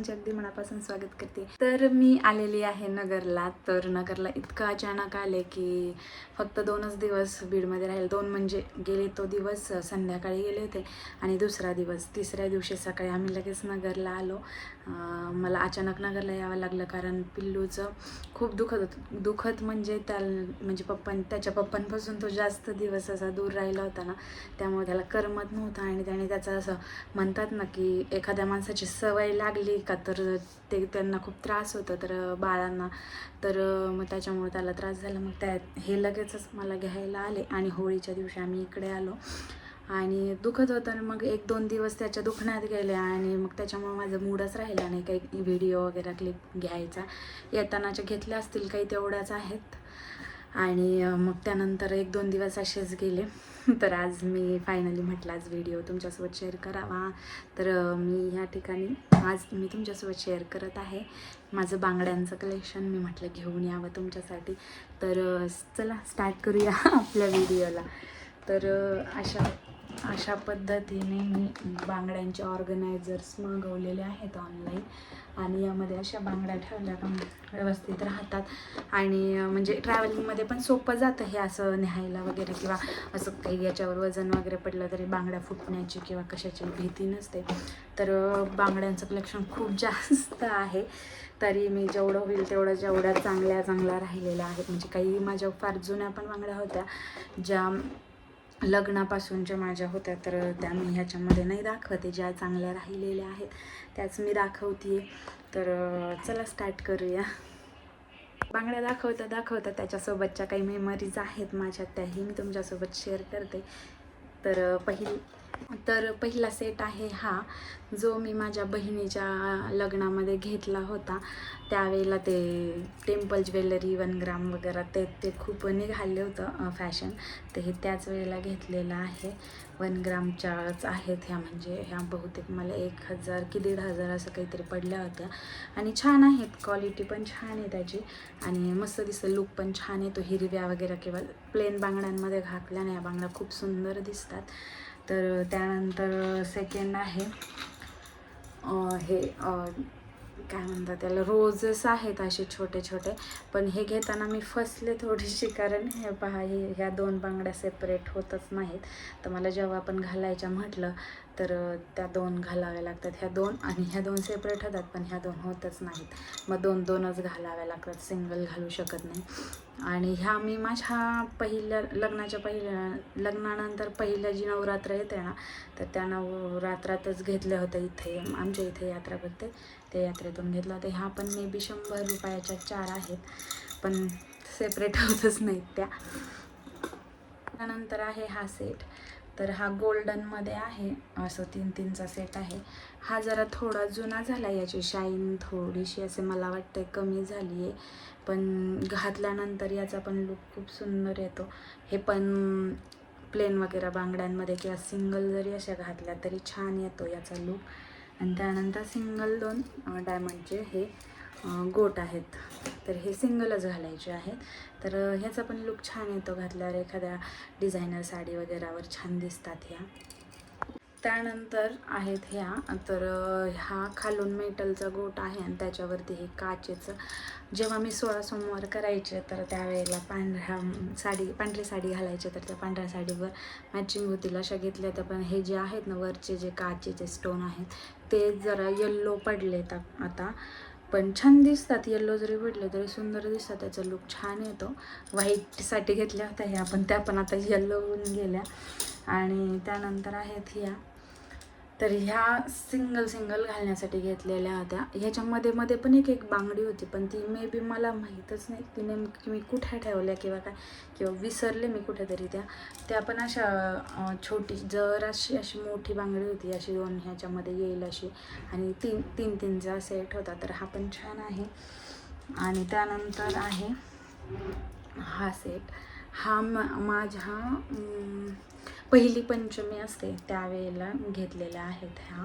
सर्वांचे अगदी मनापासून स्वागत करते. तर मी आलेली आहे नगरला. तर नगरला इतकं अचानक आले की फक्त दोनच दिवस बीडमध्ये राहील. दोन म्हणजे गेले तो दिवस संध्याकाळी गेले होते आणि दुसरा दिवस. तिसऱ्या दिवशी सकाळी आम्ही लगेच नगरला आलो. मला अचानक नगरला यावं लागलं कारण पिल्लूचं खूप दुखत होतं. दुखत म्हणजे त्या म्हणजे पप्पां त्याच्या पप्पांपासून तो जास्त दिवस असा दूर राहिला होता ना त्यामुळे त्याला करमत नव्हतं आणि त्याने त्याचं असं म्हणतात ना की एखाद्या माणसाची सवय लागली का तर ते त्यांना खूप त्रास होतो तर बाळांना. तर मग त्याच्यामुळे त्याला त्रास झाला. मग त्या हे लगेचच मला घ्यायला आले आणि होळीच्या दिवशी आम्ही इकडे आलो. आणि दुखत होतं आणि मग एक दोन दिवस त्याच्या दुखण्यात गेले आणि मग त्याच्यामुळे माझं मूडच राहिला नाही काही व्हिडिओ वगैरे क्लिप घ्यायचा. येतानाच्या घेतल्या असतील काही तेवढ्याच आहेत. आणि मग त्यानंतर एक दोन दिवस असेच गेले. तर आज मी फायनली म्हटलं आज व्हिडिओ तुमच्यासोबत शेअर करावा. तर मी ह्या ठिकाणी आज मी तुमच्यासोबत शेअर करत आहे. माझं बांगड्यांचं कलेक्शन मी म्हटलं घेऊन यावं तुमच्यासाठी. तर चला स्टार्ट करूया आपल्या व्हिडिओला तर अशा अशा पद्धतीने मी बांगड्यांचे ऑर्गनायझर्स मागवलेले आहेत ऑनलाईन आणि यामध्ये अशा बांगड्या ठेवल्या का व्यवस्थित राहतात. आणि म्हणजे ट्रॅव्हलिंगमध्ये पण सोपं जातं हे असं न्यायला वगैरे किंवा असं काही याच्यावर वजन वगैरे पडलं तरी बांगड्या फुटण्याची किंवा कशाची भीती नसते. तर बांगड्यांचं कलेक्शन खूप जास्त आहे. तरी मी जेवढं होईल तेवढं जेवढ्या चांगल्या चांगल्या राहिलेल्या आहेत. म्हणजे काही माझ्या फार जुन्या पण बांगड्या होत्या ज्या लग्नापासूनच्या माझ्या होत्या तर त्या मी ह्याच्यामध्ये नाही दाखवते ज्या चांगल्या राहिलेल्या आहेत त्याच मी दाखवते तर चला स्टार्ट करूया. बांगड्या दाखवता दाखवता त्याच्यासोबतच्या काही मेमरीज आहेत माझ्या त्याही मी तुमच्यासोबत शेअर करते. तर पहिली तर पहिला सेट आहे हा जो मी माझ्या बहिणीच्या लग्नामध्ये घेतला होता. त्यावेळेला ते टेम्पल ज्वेलरी वन ग्राम वगैरे ते ते खूप निघाले होतं फॅशन ते हे त्याच वेळेला घेतलेलं आहे. वन ग्रामच्याच आहेत ह्या म्हणजे ह्या बहुतेक मला एक हजार की दीड हजार असं काहीतरी पडल्या होत्या. आणि छान आहेत क्वालिटी पण छान आहे त्याची. आणि मस्त दिसतं लुक पण छान येतो हिरव्या वगैरे किंवा प्लेन बांगड्यांमध्ये घातल्याने या बांगड्या खूप सुंदर दिसतात. तर त्यानंतर सेकंड आहे. हे काय म्हणतात त्याला रोजेस आहेत असे छोटे छोटे. पण हे घेताना मी फसले थोडीशी कारण हे पहा हे ह्या दोन बांगड्या सेपरेट होतच नाहीत. तर मला जेव्हा आपण घालायच्या म्हटलं तर त्या दोन घालाव्या लागतात. ह्या दोन आणि ह्या दोन सेपरेट होतात पण ह्या दोन होतच नाहीत. मग दोन दोनच घालाव्या लागतात. सिंगल घालू शकत नाही. आणि ह्या मी माझ्या पहिल्या लग्नाच्या पहिल्या लग्नानंतर पहिल्या जी नवरात्र येते ना तर त्या नवरात्रातच घेतल्या होत्या इथे. आमच्या इथे यात्रा भरते त्या यात्रेतून घेतला होता. ह्या पण मे बी शंभर रुपयाच्या चार आहेत. पण सेपरेट होतच नाहीत त्या. त्यानंतर आहे हा सेट तर हा गोल्डनमध्ये आहे. असं तीन तीनचा सेट आहे. हा जरा थोडा जुना झाला याची शाईन थोडीशी असे मला वाटते कमी झाली आहे पण घातल्यानंतर याचा पण लुक खूप सुंदर येतो. हे पण प्लेन वगैरे बांगड्यांमध्ये किंवा सिंगल जरी अशा घातल्या तरी छान येतो याचा लुक आणि त्यानंतर सिंगल दोन डायमंडचे हे. गोट आहेत. तर हे सिंगलच घालायचे आहेत. तर ह्याचा पण लुक छान येतो घातल्यावर. एखाद्या डिझायनर साडी वगैरेवर छान दिसतात ह्या. त्यानंतर आहेत ह्या. तर ह्या हा खालून मेटलचा गोट आहे आणि त्याच्यावरती हे काचेचं. जेव्हा मी सोळा सोमवार करायचे तर त्यावेळेला पांढऱ्या साडी पांढरी साडी घालायचे तर त्या पांढऱ्या साडीवर मॅचिंग होतील अशा घेतल्या तर पण हे जे आहेत ना वरचे जे काचेचे स्टोन आहेत ते जरा येल्लो पडलेत आता. पण छान दिसतात. येल्लो जरी पडले तरी सुंदर दिसतात. त्याचा लुक छान येतो. व्हाईटसाठी घेतल्या होत्या ह्या पण त्या पण आता येल्लो होऊन गेल्या. आणि त्यानंतर आहेत ह्या. तर ह्या सिंगल सिंगल घालण्यासाठी घेतलेल्या होत्या ह्याच्यामध्ये मध्ये पण एक एक बांगडी होती पण ती मे बी मला माहीतच नाही. की नेमकी मी कुठे ठेवल्या किंवा काय किंवा विसरले मी कुठेतरी त्या. त्या पण अशा छोटी जर अशी अशी मोठी बांगडी होती अशी दोन ह्याच्यामध्ये येईल अशी. आणि तीन तीन तीनचा सेट होता तर हा पण छान आहे. आणि त्यानंतर आहे हा सेट हा मा माझ्या पहिली पंचमी असते त्यावेळेला घेतलेल्या आहेत ह्या.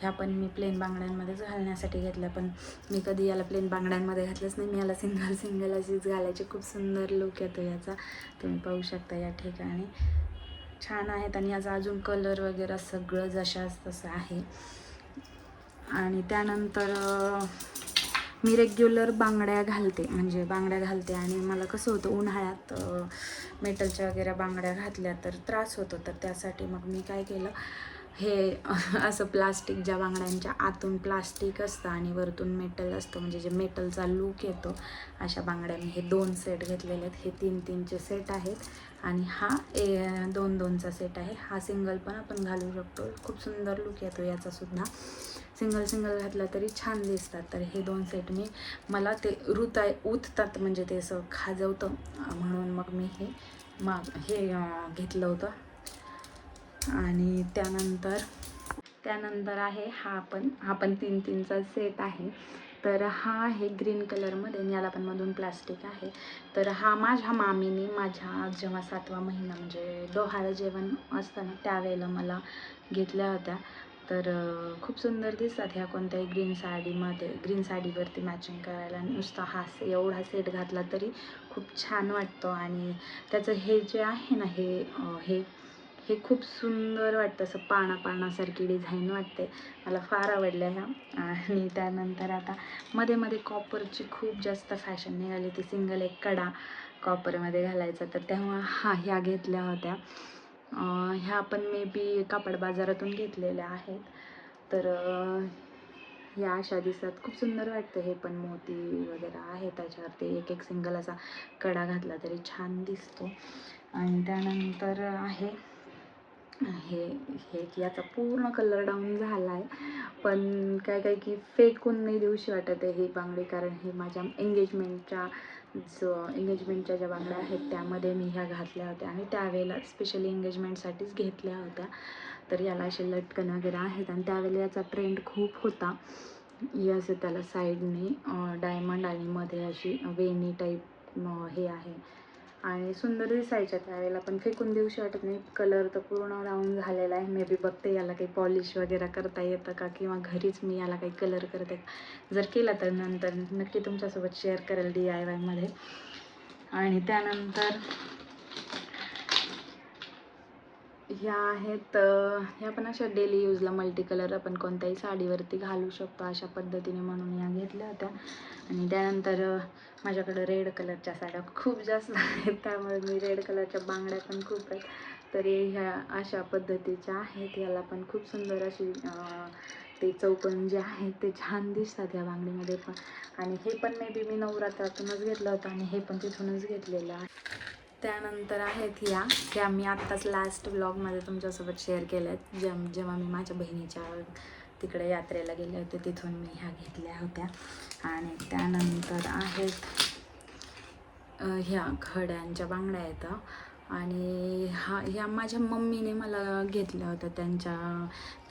ह्या पण मी प्लेन बांगड्यांमध्येच घालण्यासाठी घेतल्या पण मी कधी याला प्लेन बांगड्यांमध्ये घातलंच नाही. मी याला सिंगल सिंगल अशीच घालायची. खूप सुंदर लुक येतो याचा. तुम्ही पाहू शकता या ठिकाणी. छान आहेत आणि याचा अजून कलर वगैरे सगळं जशाच तसं आहे. आणि त्यानंतर मी रेग्युलर बांगड्या घालते. म्हणजे बांगड्या घालते आणि मला कसं होतं उन्हाळ्यात मेटलच्या वगैरे बांगड्या घातल्या तर त्रास होतो तर त्यासाठी मग मी काय केलं हे असं प्लास्टिक ज्या बांगड्यांच्या आतून प्लास्टिक असतं आणि वरतून मेटल असतं म्हणजे जे मेटलचा लूक येतो अशा बांगड्या मी हे दोन सेट घेतलेले आहेत. हे तीन तीनचे सेट आहेत आणि हा ए दोन दोनचा सेट आहे. हा सिंगल पण आपण घालू शकतो. खूप सुंदर लुक येतो याचासुद्धा सिंगल सिंगल घातला तरी छान दिसतात. तर हे दोन सेट मी मला ते ऋता उततात म्हणजे ते असं खाजवतं. म्हणून मग मी हे माग हे घेतलं होतं. आणि त्यानंतर त्यानंतर आहे हा पण हा पण तीन तीनचा सेट आहे. तर हा आहे ग्रीन कलरमध्ये आणि याला पण मधून प्लास्टिक आहे. तर हा माझ्या मामीने माझ्या जेव्हा सातवा महिना म्हणजे डोहाळं जेवण असतं ना त्यावेळेला मला घेतल्या होत्या. तर खूप सुंदर दिसतात ह्या कोणत्याही ग्रीन साडीमध्ये ग्रीन साडीवरती मॅचिंग करायला. नुसता हा से- एवढा सेट घातला तरी खूप छान वाटतो आणि त्याचं हे जे आहे ना हे हे हे खूप सुंदर वाटतं. असं पाना पानासारखी डिझाईन वाटते. मला फार आवडल्या ह्या. आणि त्यानंतर आता मध्ये मध्ये कॉपरची खूप जास्त फॅशन निघाली. ती सिंगल एक कडा कॉपरमध्ये घालायचा. तर तेव्हा हा ह्या घेतल्या होत्या. ह्या पण मे बी कापड बाजारातून घेतलेल्या आहेत. तर या ह्या अशा दिसतात खूप सुंदर वाटतं हे पण मोती वगैरे आहे त्याच्यावरती एक एक सिंगल असा कडा घातला तरी छान दिसतो. आणि त्यानंतर आहे हे हे की याचा पूर्ण कलर डाऊन झाला आहे पण काय काय की फेकून नाही देऊशी वाटत आहे ही बांगडी कारण हे माझ्या एंगेजमेंटच्या जो एंगेजमेंटच्या ज्या बांगड्या आहेत त्यामध्ये मी ह्या घातल्या होत्या आणि त्यावेळेला स्पेशली एंगेजमेंटसाठीच घेतल्या होत्या. तर याला असे लटकन वगैरे आहेत आणि त्यावेळेला याचा ट्रेंड खूप होता. हे असं त्याला साईडने डायमंड आणि मध्ये अशी वेणी टाईप हे आहे. आणि सुंदर दिसायच्या त्यावेळेला पण फेकून देऊशी वाटत नाही. कलर तर पूर्ण राऊंड झालेला आहे. मे बी बघते याला काही पॉलिश वगैरे करता येतं का किंवा घरीच मी याला काही कलर करते का? जर केला तर नंतर नक्की तुमच्यासोबत शेअर करेल डी आय वायमध्ये आणि त्यानंतर ह्या आहेत ह्या पण अशा डेली यूजला मल्टी कलर आपण कोणत्याही साडीवरती घालू शकतो अशा पद्धतीने म्हणून या घेतल्या होत्या. आणि त्यानंतर माझ्याकडं रेड कलरच्या साड्या खूप जास्त आहेत त्यामुळे मी रेड कलरच्या बांगड्या पण खूप आहेत. तरी ह्या अशा पद्धतीच्या आहेत याला पण खूप सुंदर अशी ते चौकन जे आहेत ते छान दिसतात या बांगडीमध्ये पण. आणि हे पण मे बी मी नवरात्रातूनच घेतलं होतं आणि हे पण तिथूनच घेतलेलं आहे. त्यानंतर आहेत या ह्या मी आत्ताच लास्ट ब्लॉगमध्ये तुमच्यासोबत शेअर केल्या आहेत जेम जेव्हा मी माझ्या बहिणीच्या तिकडे यात्रेला गेले होते तिथून मी ह्या घेतल्या होत्या. आणि त्यानंतर आहेत ह्या खड्यांच्या बांगड्या आहेत. आणि हा ह्या माझ्या मम्मीने मला घेतल्या होत्या त्यांच्या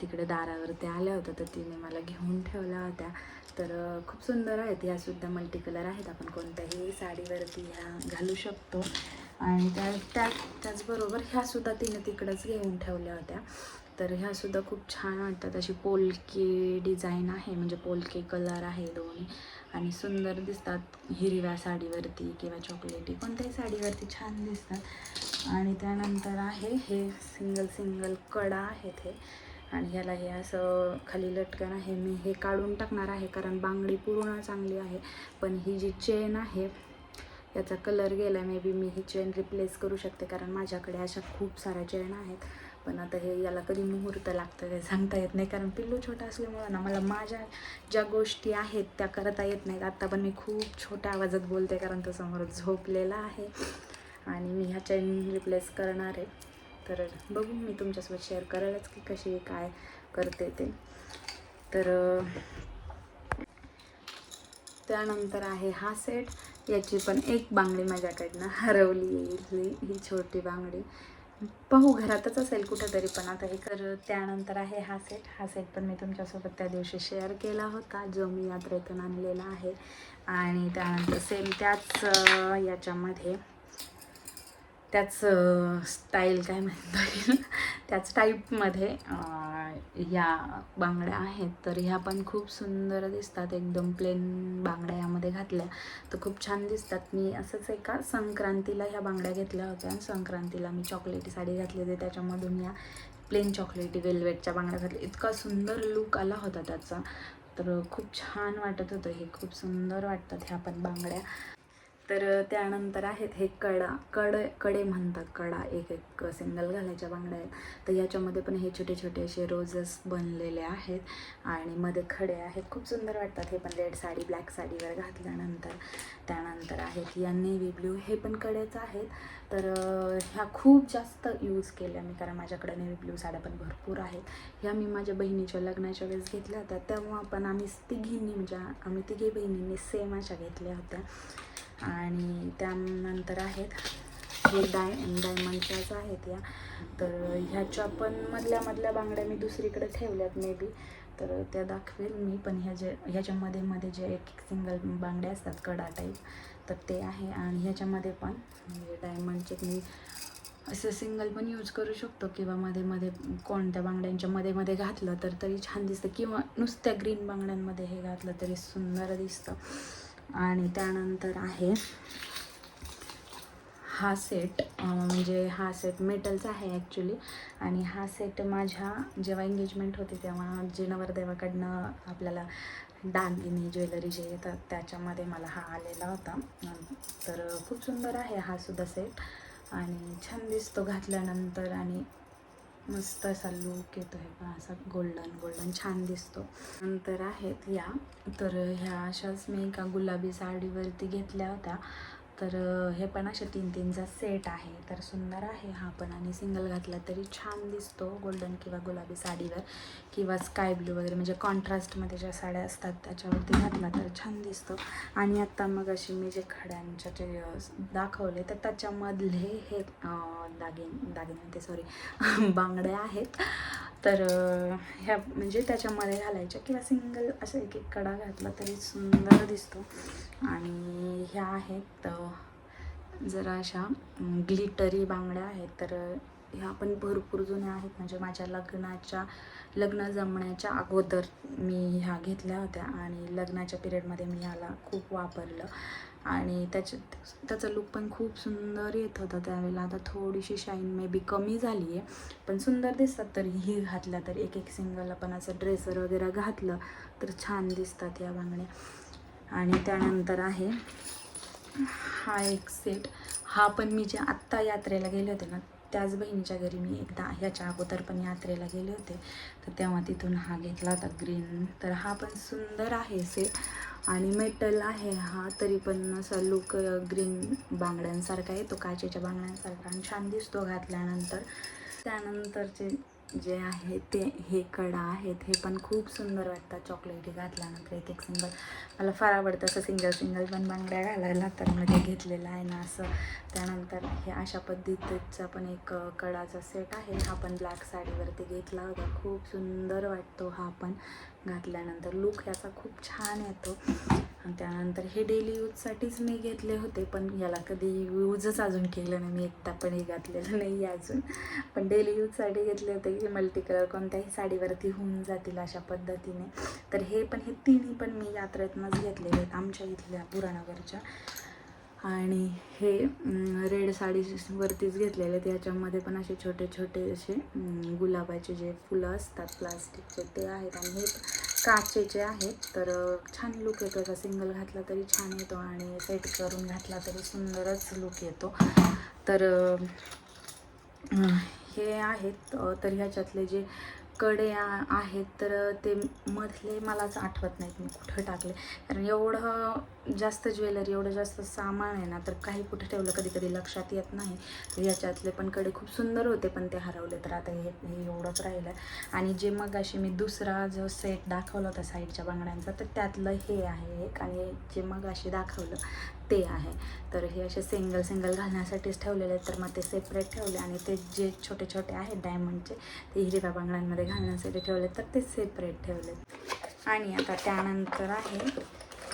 तिकडे दारावरती आल्या होत्या तर तिने मला घेऊन ठेवल्या होत्या. तर खूप सुंदर आहेत ह्यासुद्धा मल्टी कलर आहेत. आपण कोणत्याही साडीवरती ह्या घालू शकतो. आणि त्या त्या त्याचबरोबर ह्यासुद्धा तिने तिकडंच घेऊन ठेवल्या होत्या. तर ह्यासुद्धा खूप छान वाटतात. अशी पोलके डिझाईन आहे. म्हणजे पोलके कलर आहे दोन्ही. आणि सुंदर दिसतात हिरव्या साडीवरती किंवा चॉकलेटी कोणत्याही साडीवरती छान दिसतात. आणि त्यानंतर आहे हे सिंगल सिंगल कडा आहेत हे. आणि ह्याला हे असं खाली लटकन आहे. मी हे काढून टाकणार आहे कारण बांगडी पूर्ण चांगली आहे. पण ही जी चेन आहे याचा कलर गेला may be me he chain replace करू शकते. कारण माझ्याकडे अशा खूप साऱ्या चेन आहेत. पण आता हे याला कधी मुहूर्त लागतं ते सांगता येत नाही. कारण पिल्लू छोटा असल्यामुळं ना मला माझ्या ज्या गोष्टी आहेत त्या करता येत नाहीत. आत्ता पण मी खूप छोट्या आवाजात बोलते कारण तो समोर झोपलेला आहे. आणि मी ह्या चेन रिप्लेस करणार आहे. तर बघू मी तुमच्यासोबत शेअर करेलच की कशी काय करते ते. तर त्यानंतर आहे हा सेट याची पण एक बांगडी माझ्याकडनं हरवली ही ही छोटी बांगडी. पाहू घरातच असेल कुठंतरी पण. आता हे कर त्यानंतर आहे हा सेट हा सेट पण मी तुमच्यासोबत त्या दिवशी शेअर केला होता जो मी यात्रेतून आणलेला आहे. आणि त्यानंतर सेम त्याच याच्यामध्ये त्याच स्टाईल काय म्हणता येईल? त्याच टाईपमध्ये ह्या बांगड्या आहेत तर ह्या पण खूप सुंदर दिसतात एकदम प्लेन बांगड्या यामध्ये घातल्या. तर खूप छान दिसतात. मी असंच एका संक्रांतीला ह्या बांगड्या घेतल्या होत्या. संक्रांतीला मी चॉकलेटी साडी घातली होती. त्याच्यामधून या प्लेन चॉकलेटी वेल्वेटच्या बांगड्या घातल्या. इतका सुंदर लुक आला होता त्याचा. तर खूप छान वाटत होतं. हे खूप सुंदर वाटतात ह्या पण बांगड्या. तर त्यानंतर आहेत हे कडा कडकडे म्हणतात कडा एक एक सिंगल घालायच्या बांगड्या आहेत. तर याच्यामध्ये पण हे छोटे छोटे असे रोजेस बनलेले आहेत आणि मध्ये खडे आहेत. खूप सुंदर वाटतात हे पण. रेड साडी ब्लॅक साडीवर घातल्यानंतर. त्यानंतर आहेत या नेव्ही ब्ल्यू हे पण कडेच आहेत. तर ह्या खूप जास्त यूज केल्या मी कारण माझ्याकडे नेव्ही ब्ल्यू साड्या पण भरपूर आहेत. ह्या मी माझ्या बहिणीच्या लग्नाच्या वेळेस घेतल्या होत्या. तेव्हा पण आम्ही तिघींनी म्हणजे आम्ही तिघी बहिणींनी सेम अशा घेतल्या होत्या. आणि त्यानंतर आहेत हे डाय डायमंडच्याच आहेत या. तर ह्याच्या पण मधल्या मधल्या बांगड्या मी दुसरीकडे ठेवल्यात मे बी तर त्या दाखवेल मी पण ह्या जे ह्याच्यामध्ये मध्ये जे एक एक सिंगल बांगड्या असतात कडा टाईप तर ते आहे. आणि ह्याच्यामध्ये पण म्हणजे डायमंडचे मी असं सिंगल पण यूज करू शकतो किंवा मध्ये मध्ये कोणत्या बांगड्यांच्या मध्ये मध्ये घातलं तर तरी छान दिसतं. किंवा नुसत्या ग्रीन बांगड्यांमध्ये हे घातलं तरी सुंदर दिसतं. आणि त्यानंतर आहे हा सेट म्हणजे हा सेट मेटलचा आहे ॲक्च्युली आणि हा सेट माझ्या जेव्हा एंगेजमेंट होती तेव्हा जे नवरदेवाकडनं आपल्याला दागिने ज्वेलरी जे येतात त्याच्यामध्ये मला हा आलेला होता. तर खूप सुंदर आहे हा सुद्धा सेट आणि छान दिसतो घातल्यानंतर आणि मस्त असा लूक येतो हे पण असा गोल्डन गोल्डन छान दिसतो. नंतर आहेत या. तर ह्या अशाच मी एका गुलाबी साडीवरती घेतल्या होत्या. तर हे पण असे तीन तीनचा सेट आहे. तर सुंदर आहे हा पण आणि सिंगल घातला तरी छान दिसतो गोल्डन किंवा गुलाबी साडीवर किंवा स्काय ब्लू वगैरे. म्हणजे कॉन्ट्रास्टमध्ये ज्या साड्या असतात त्याच्यावरती घातला तर छान दिसतो. आणि आत्ता मग अशी मी जे खड्यांच्या जे दाखवले तर त्याच्यामधले हे दागिन दागिने ते सॉरी बांगड्या आहेत. तर ह्या म्हणजे त्याच्यामध्ये घालायच्या किंवा सिंगल असं एक एक कडा घातला तरी सुंदर दिसतो. आणि ह्या आहेत जरा अशा ग्लिटरी बांगड्या आहेत. तर ह्या पण भरपूर जुन्या आहेत. म्हणजे माझ्या लग्नाच्या लग्न जमण्याच्या अगोदर मी ह्या घेतल्या होत्या आणि लग्नाच्या पिरियडमध्ये मी ह्याला खूप वापरलं. आणि त्याच्या त्याचा लुक पण खूप सुंदर येत होता त्यावेळेला. आता थोडीशी शाईन मे बी कमी झाली आहे पण सुंदर दिसतात. तरी ही घातल्या तर एक एक सिंगल आपण असं ड्रेसर वगैरे घातलं तर छान दिसतात या बांगड्या. आणि त्यानंतर आहे हा एक सेट हा पण मी जे आत्ता यात्रेला गेले होते ना त्याच बहिणीच्या घरी मी एकदा ह्याच्या अगोदर पण यात्रेला गेले होते. तर तेव्हा तिथून हा घेतला होता ग्रीन तर हा पण सुंदर आहे सेट आणि मेटल आहे हा तरी पण असा लुक ग्रीन बांगड्यांसारखा येतो काचेच्या बांगड्यांसारखा आणि छान दिसतो घातल्यानंतर. त्यानंतरचे जे आहे ते हे कडा आहेत हे पण खूप सुंदर वाटतात. चॉकलेटी घातल्यानंतर एक एक सिंगल मला फार आवडतं असं सिंगल सिंगल पण बांगड्या घालायला. तर मी ते घेतलेलं आहे ना असं. त्यानंतर हे अशा पद्धतीचा पण एक कडाचा सेट आहे. हा पण ब्लॅक साडीवरती घेतला होता. खूप सुंदर वाटतो हा पण. घातल्यानंतर लुक याचा खूप छान येतो. आणि त्यानंतर हे डेली यूजसाठीच मी घेतले होते पण याला कधी यूजच अजून केलं नाही. मी एकदा पण हे घातलेलं नाही आहे अजून. पण डेली यूजसाठी घेतले होते की मल्टी कलर कोणत्याही साडीवरती होऊन जातील अशा पद्धतीने. तर हे पण हे तिन्ही पण मी यात्रेतनंच घेतलेले आहेत आमच्या इथल्या पुराणगरच्या आणि हे रेड साडीवरतीच घेतलेले आहेत. याच्यामध्ये पण असे छोटे छोटे असे गुलाबाचे जे फुलं असतात प्लास्टिकचे ते आहेत. आणि हे काचेचे आहेत. तर छान लुक येतो. त्याचा सिंगल घातला तरी छान येतो आणि सेट करून घातला तरी सुंदरच लुक येतो. तर हे आहेत. तर ह्याच्यातले जे कडे आहेत तर ते मधले मलाच आठवत नाहीत मी कुठं टाकले. कारण एवढं जास्त ज्वेलरी एवढं जास्त सामान आहे ना तर काही कुठं ठेवलं कधी कधी लक्षात येत नाही. तर याच्यातले पण कडे खूप सुंदर होते पण ते हरवले. तर आता हे हे एवढंच राहिलं आणि जे मग अशी मी दुसरा जो सेट दाखवला होता साईडच्या बांगड्यांचा तर त्यातलं हे आहे एक. आणि जे मग अशी दाखवलं ते आहे. तर हे असे सिंगल सिंगल घालण्यासाठीच ठेवलेले आहेत. तर मग ते सेपरेट ठेवले आणि ते जे छोटे छोटे आहेत डायमंडचे ते हिरव्या बांगड्यांमध्ये घालण्यासाठी ठेवले तर ते सेपरेट ठेवले आणि आता त्यानंतर आहे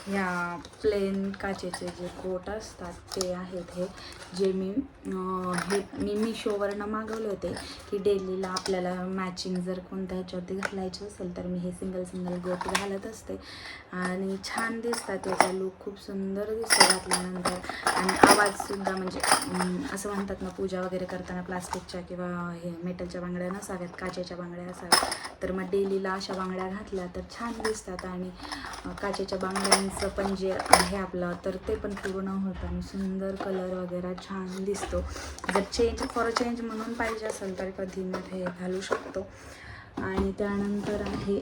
ह्या प्लेन काचेचे जे कोट असतात ते आहेत हे. जे मी हे मी मिशोवरनं मागवले होते की डेलीला आपल्याला मॅचिंग जर कोणत्या ह्याच्यावरती घालायचं असेल तर मी हे सिंगल सिंगल गोट घालत असते. आणि छान दिसतात याचा लूक खूप सुंदर दिसतो घातल्यानंतर. आणि आवाजसुद्धा म्हणजे असं म्हणतात ना पूजा वगैरे करताना प्लास्टिकच्या किंवा हे मेटलच्या बांगड्या नसाव्यात काचेच्या बांगड्या असाव्यात. तर मग डेलीला अशा बांगड्या घातल्या तर छान दिसतात. आणि काचेच्या बांगड्यांचं पण जे आहे आपलं तर ते पण पूर्ण होतं आणि सुंदर कलर वगैरे छान दिसतो. जर चेंज फॉर चेंज म्हणून पाहिजे असेल तर कधी हे घालू शकतो. आणि त्यानंतर आहे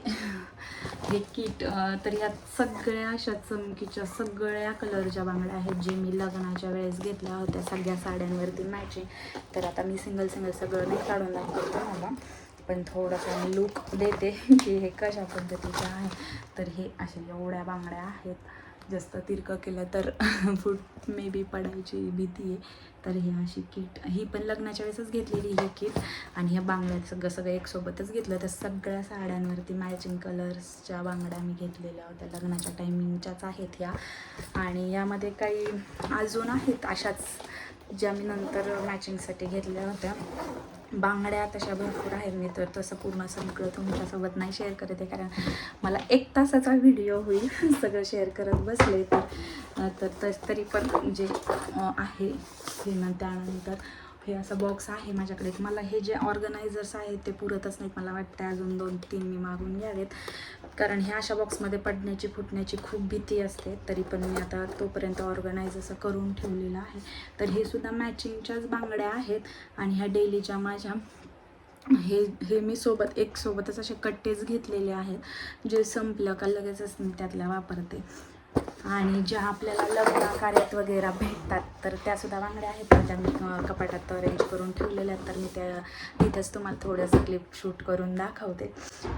हे किट तर यात सगळ्या अशा चमकीच्या सगळ्या कलरच्या बांगड्या आहेत जे मी लग्नाच्या वेळेस घेतल्या होत्या. सगळ्या साड्यांवरती मॅचिंग तर आता मी सिंगल सिंगल सगळं नाही काढून दाखवतो मला. पण थोडासा मी लूक देते की हे कशा पद्धतीचं आहे. तर हे अशा एवढ्या बांगड्या आहेत. जास्त तिरकं केलं तर फूट मे बी पडायची भीती आहे. तर ही अशी किट ही पण लग्नाच्या वेळेसच घेतलेली ही किट आणि ह्या बांगड्या सगळं सगळं एकसोबतच घेतलं. तर सगळ्या साड्यांवरती मॅचिंग कलर्सच्या बांगड्या मी घेतलेल्या होत्या. लग्नाच्या टायमिंगच्याच आहेत ह्या. आणि यामध्ये काही अजून आहेत अशाच ज्या मी नंतर मॅचिंगसाठी घेतल्या होत्या. बांगड्या तशा भरपूर आहेत मी तर तसं पूर्ण सगळं तुमच्यासोबत नाही शेअर करत आहे कारण मला एक तासाचा व्हिडिओ होईल सगळं शेअर करत बसले तर. तर तस तरी पण जे आहे हे ना त्यानंतर. हे असं बॉक्स आहे माझ्याकडे. मला हे जे ऑर्गनायझर्स आहेत ते पुरतच नाहीत मला वाटतं अजून दोन तीन मी मागून घ्यावेत. कारण ह्या अशा बॉक्समध्ये पडण्याची फुटण्याची खूप भीती असते तरी पण मी आता तोपर्यंत ऑर्गनाईज असं करून ठेवलेलं आहे. तर हे सुद्धा मॅचिंगच्याच बांगड्या आहेत आणि ह्या डेलीच्या माझ्या हे हे मी सोबत एक सोबतच असे कट्टेच घेतलेले आहेत जे संपलं का लगेचच मी त्यातल्या वापरते. आणि ज्या आपल्याला लग्न कार्यात वगैरे भेटतात तर त्यासुद्धा बांगड्या आहेत. त्या मी कपाटात अरेंज करून ठेवलेल्या आहेत. तर मी त्या तिथंच तुम्हाला थोडंसं क्लिप शूट करून दाखवते.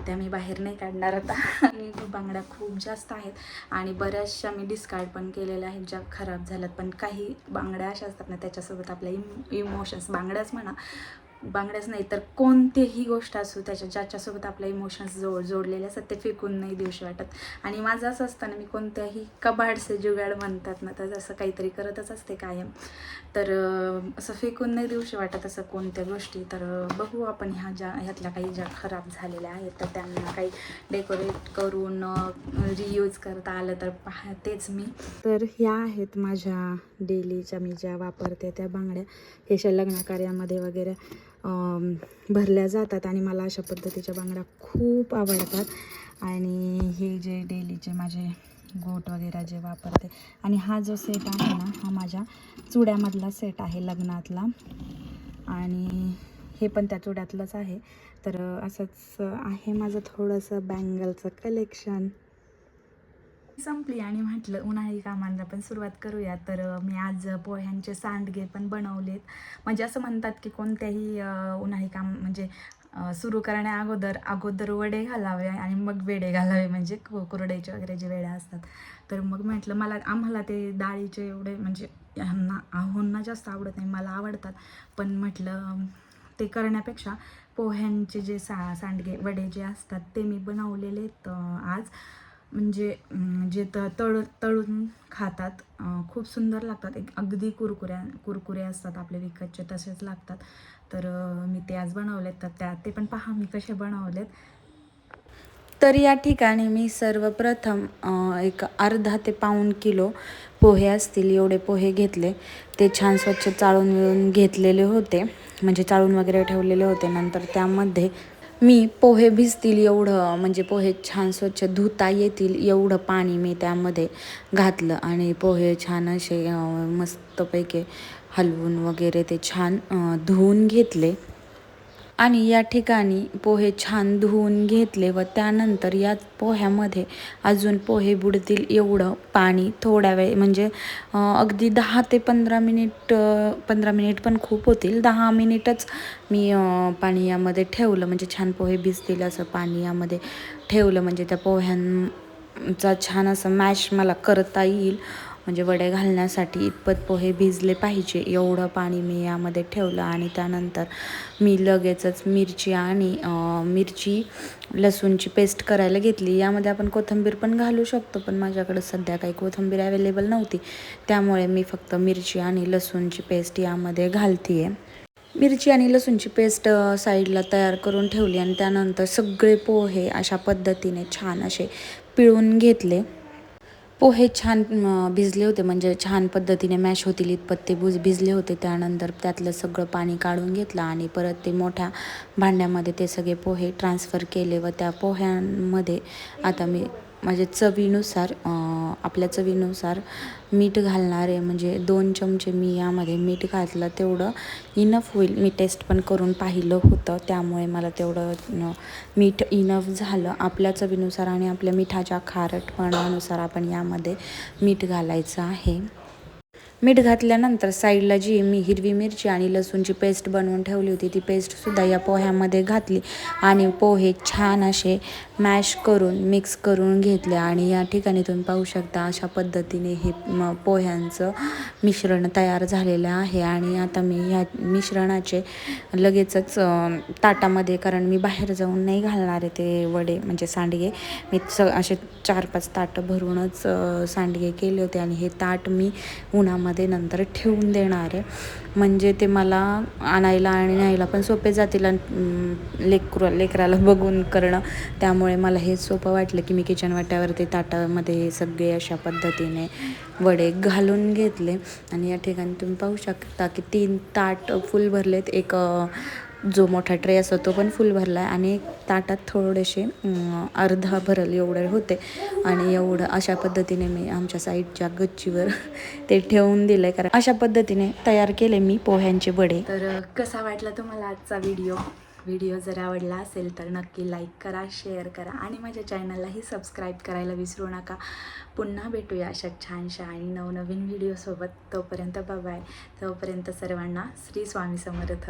त्या मी बाहेर नाही काढणार आता. आणि बांगड्या खूप जास्त आहेत. आणि बऱ्याचशा मी डिस्कार्ड पण केलेल्या आहेत ज्या खराब झाल्यात. पण काही बांगड्या अशा असतात ना त्याच्यासोबत आपल्या इम इमोशन्स बांगड्याच म्हणा बांगड्याच नाही तर कोणतीही गोष्ट असू त्याच्या ज्याच्यासोबत आपल्या इमोशन्स जोड जोडलेले असतात ते फेकून नाही देऊशी वाटत आणि माझं असं असतं ना मी कोणत्याही कबाडचे जुगाड म्हणतात ना तर असं काहीतरी करतच असते कायम. तर असं फेकून नाही देऊशी वाटत असं कोणत्या गोष्टी. तर बघू आपण ह्या ज्या ह्यातल्या काही ज्या खराब झालेल्या आहेत तर त्यांना काही डेकोरेट करून रियूज करता आलं तर पाहतेच मी. तर ह्या आहेत माझ्या डेलीच्या मी ज्या वापरते त्या बांगड्या. हे लग्नकार्यामध्ये लग्न कार्यामध्ये वगैरे भरल्या जातात आणि मला अशा पद्धतीच्या बांगड्या खूप आवडतात. आणि हे जे डेलीचे माझे गोट वगैरे जे वापरते आणि हा जो सेट आहे ना हा माझ्या चुड्यामधला सेट आहे लग्नातला. आणि हे पण त्या चुड्यातलंच आहे. तर असंच आहे माझं थोडंसं बँगलचं कलेक्शन संपली आणि म्हटलं उन्हाळी कामांना पण सुरुवात करूया. तर मी आज पोह्यांचे सांडगे पण बनवलेत. म्हणजे असं म्हणतात की कोणत्याही उन्हाळी काम म्हणजे सुरू करण्या अगोदर अगोदर वडे घालावे आणि मग वेडे घालावे. म्हणजे कु- वगैरे जे वेड्या असतात. तर मग म्हटलं मला आम्हाला ते डाळीचे एवढे म्हणजे ह्यांना आहोंना जास्त आवडत नाही मला आवडतात. पण म्हटलं ते करण्यापेक्षा पोह्यांचे जे सा सांडगे वडे जे असतात ते मी बनवलेले आहेत आज. म्हणजे जे त तळ तळून खातात खूप सुंदर लागतात. एक अगदी कुरकुऱ्या कुरकुरे असतात आपले विकतचे तसेच लागतात. तर मी ते आज बनवलेत. तर त्या ते पण पहा मी कसे बनवलेत. तर या ठिकाणी मी सर्वप्रथम एक अर्धा ते पाऊण किलो पोहे असतील एवढे पोहे घेतले. ते छान स्वच्छ चाळून मिळून घेतलेले होते. म्हणजे चाळून वगैरे ठेवलेले होते. नंतर त्यामध्ये मी पोहे भिजतील एवढं म्हणजे पोहे छान स्वच्छ धुता येतील एवढं पाणी मी त्यामध्ये घातलं आणि पोहे छान असे मस्तपैकी हलवून वगैरे ते छान धुवून घेतले. आणि या ठिकाणी पोहे छान धुवून घेतले व त्यानंतर या पोह्यामध्ये अजून पोहे बुडतील एवढं पाणी थोड्या वेळ म्हणजे अगदी दहा ते पंधरा मिनिट पंधरा मिनिट पण खूप होतील. दहा मिनिटच मी पाणी यामध्ये ठेवलं म्हणजे छान पोहे भिजतील असं पाणी यामध्ये ठेवलं म्हणजे त्या पोह्यांचा छान असं मॅश मला करता येईल. म्हणजे वडे घालण्यासाठी इतपत पोहे भिजले पाहिजे एवढं पाणी मी यामध्ये ठेवलं आणि त्यानंतर मी लगेचच मिरची आणि मिरची लसूणची पेस्ट करायला घेतली. यामध्ये आपण कोथिंबीर पण घालू शकतो पण माझ्याकडे सध्या काही कोथिंबीर अवेलेबल नव्हती. त्यामुळे मी फक्त मिरची आणि लसूणची पेस्ट यामध्ये घालते आहे मिरची आणि लसूणची पेस्ट साईडला तयार करून ठेवली आणि त्यानंतर सगळे पोहे अशा पद्धतीने छान असे पिळून घेतले. पोहे छान भिजले होते. म्हणजे छान पद्धतीने मॅश होतील इतपत ते बुज भिजले होते. त्यानंतर त्यातलं सगळं पाणी काढून घेतलं आणि परत ते मोठ्या भांड्यामध्ये ते सगळे पोहे ट्रान्सफर केले व त्या पोह्यांमध्ये आता मी म्हणजे चवीनुसार आपल्या चवीनुसार मीठ घालणार आहे. म्हणजे दोन चमचे मी यामध्ये मीठ घातलं तेवढं इनफ होईल. मी टेस्ट पण करून पाहिलं होतं. त्यामुळे मला तेवढं मीठ इनफ झालं. आपल्या चवीनुसार आणि आपल्या मिठाच्या खारटपणानुसार आपण यामध्ये मीठ घालायचं आहे. मीठ घातल्यानंतर साईडला जी मी हिरवी मिरची आणि लसूणची पेस्ट बनवून ठेवली होती ती पेस्टसुद्धा या पोह्यामध्ये घातली आणि पोहे छान असे मॅश करून मिक्स करून घेतले. आणि या ठिकाणी तुम्ही पाहू शकता अशा पद्धतीने हे म- पोह्यांचं मिश्रण तयार झालेलं आहे. आणि आता मी ह्या मिश्रणाचे लगेचच ताटामध्ये कारण मी बाहेर जाऊन नाही घालणार आहे ते वडे म्हणजे सांडगे. मी स असे चार पाच ताटं भरूनच सांडगे केले होते आणि हे ताट मी उन्हामध्ये नंतर ठेवून देणार. आहे म्हणजे ते मला आणायला आणि न्यायला पण सोपे जातील लेकर लेकरू लेकराला बघून करणं. त्यामुळे मला हे सोपं वाटलं की मी किचन वाट्यावरती ताटामध्ये सगळे अशा पद्धतीने वडे घालून घेतले. आणि या ठिकाणी तुम्ही पाहू शकता की तीन ताट फुल भरलेत. एक जो मोठा ट्रे असतो तो पण फुल भरला आहे आणि ताटात थोडेसे अर्धा भरल एवढे होते. आणि एवढं अशा पद्धतीने मी आमच्या साईडच्या गच्चीवर ते ठेवून दिलं कारण अशा पद्धतीने तयार केले मी पोह्यांचे वडे. तर कसा वाटला तुम्हाला आजचा व्हिडिओ? व्हिडिओ जर आवडला असेल तर नक्की लाईक करा शेअर करा आणि माझ्या चॅनललाही सबस्क्राईब करायला विसरू नका. पुन्हा भेटूया अशा छानशा आणि नवनवीन व्हिडिओसोबत. तोपर्यंत बाय तोपर्यंत सर्वांना श्री स्वामी समर्थ.